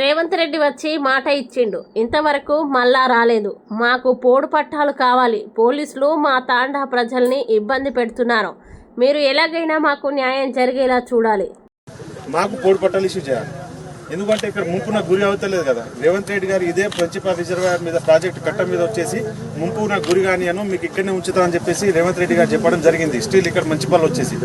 రేవంత్ రెడ్డి వచ్చి మాట ఇచ్చిండు. ఇంతవరకు మళ్ళా రాలేదు. మాకు పోడు పట్టాలు కావాలి. పోలీసులు మా తాండా ప్రజల్ని ఇబ్బంది పెడుతున్నారు. మీరు ఎలాగైనా మాకు న్యాయం జరిగేలా చూడాలి. మాకు పోడు పట్టాలు ఇష్యూ చేయాలి. ఎందుకంటే ఇక్కడ ముంపున గురి అవుతలేదు కదా. రేవంత్ రెడ్డి గారు ఇదే ప్రతిపా రిజర్వాయర్ మీద ప్రాజెక్ట్ కట్ట మీద వచ్చేసి ముంపున గురి కానీ అను మీకు ఇక్కడనే ఉంచుతామని చెప్పేసి రేవంత్ రెడ్డి గారు చెప్పడం జరిగింది. స్టిల్ ఇక్కడ మంచిపాలు వచ్చేసి.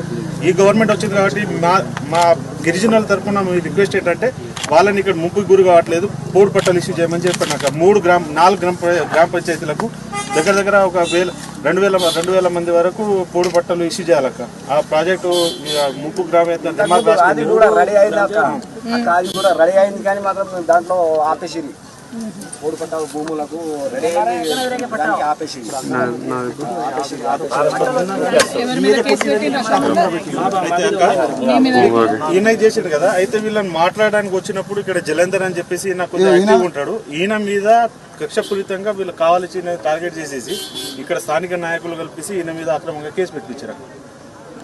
ఈ గవర్నమెంట్ వచ్చింది కాబట్టి మా మా గిరిజనుల తరఫున మీ రిక్వెస్ట్ ఏంటంటే వాళ్ళని ఇక్కడ ముంపు గురి కావట్లేదు. పోడు పట్టాలు ఇష్యూ చేయమని చెప్పాను నాకు మూడు గ్రామ నాలుగు గ్రామ గ్రామ పంచాయతీలకు దగ్గర దగ్గర ఒక వేల రెండు వేల రెండు వేల మంది వరకు పోడు పట్టాలు ఇష్యూ చేయాలక్క. ఆ ప్రాజెక్టు ఇక ముంపు గ్రామ అది. కూడా రెడీ అయింది అది కూడా రెడీ అయింది కానీ మాత్రం దాంట్లో ఆపేసింది మూడు పట్టాల భూములకు రెడీ దానికి ఈయన చేసిండు కదా? అయితే వీళ్ళని మాట్లాడడానికి వచ్చినప్పుడు ఇక్కడ జలంధర్ అని చెప్పేసి ఈయన కొంచెం యాక్టివ్ ఉంటాడు. ఈయన మీద కక్షపూరితంగా వీళ్ళు కావాల్సి టార్గెట్ చేసేసి ఇక్కడ స్థానిక నాయకులు కల్పించి ఈయన మీద అక్రమంగా కేసు పెట్టించారు.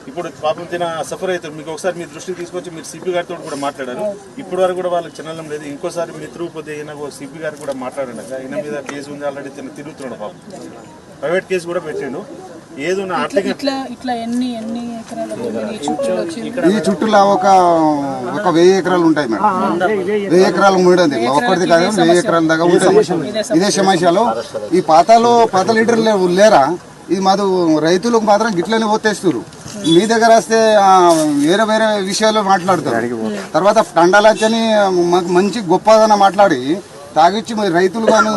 ఇప్పుడు పాపం తిన సఫర్ అవుతారు. మీకు ఒకసారి మీ దృష్టికి తీసుకొచ్చి మీరు సిపి గారితో కూడా మాట్లాడారు. ఇప్పటి వరకు కూడా వాళ్ళకి చిన్నలం లేదు. ఇంకోసారి మీ తిరుగుపోతే ఈయన సిపి గారు కూడా మాట్లాడండి. ఈయన మీద కేసు ఉంది ఆల్రెడీ తిన తిరుగుతున్నాడు పాపం. ప్రైవేట్ కేసు కూడా పెట్టిండు. ఏదో ఇట్లా ఇట్లా ఎన్ని ఎన్ని ఎకరాల భూమిని ఈ చుట్టూలో ఒక ఒక వెయ్యి ఎకరాలు ఉంటాయి మేడం. వెయ్యి ఎకరాలు. మూడేది? ఒక్కటిది కాదు వెయ్యి ఎకరాల దాకా ఉంటుంది ఇదే సమస్యలు ఈ పాతాలు పాత లీటర్లు లేవు- లేరా? ఇది మాది రైతులకు మాత్రం గిట్లనే ఓతేస్తారు మీ దగ్గర వస్తే వేరే వేరే విషయాలు మాట్లాడతారు. తర్వాత కండాలచ్చని మాకు మంచి గొప్పదన మాట్లాడి తాగిచ్చి మరి రైతులు గాను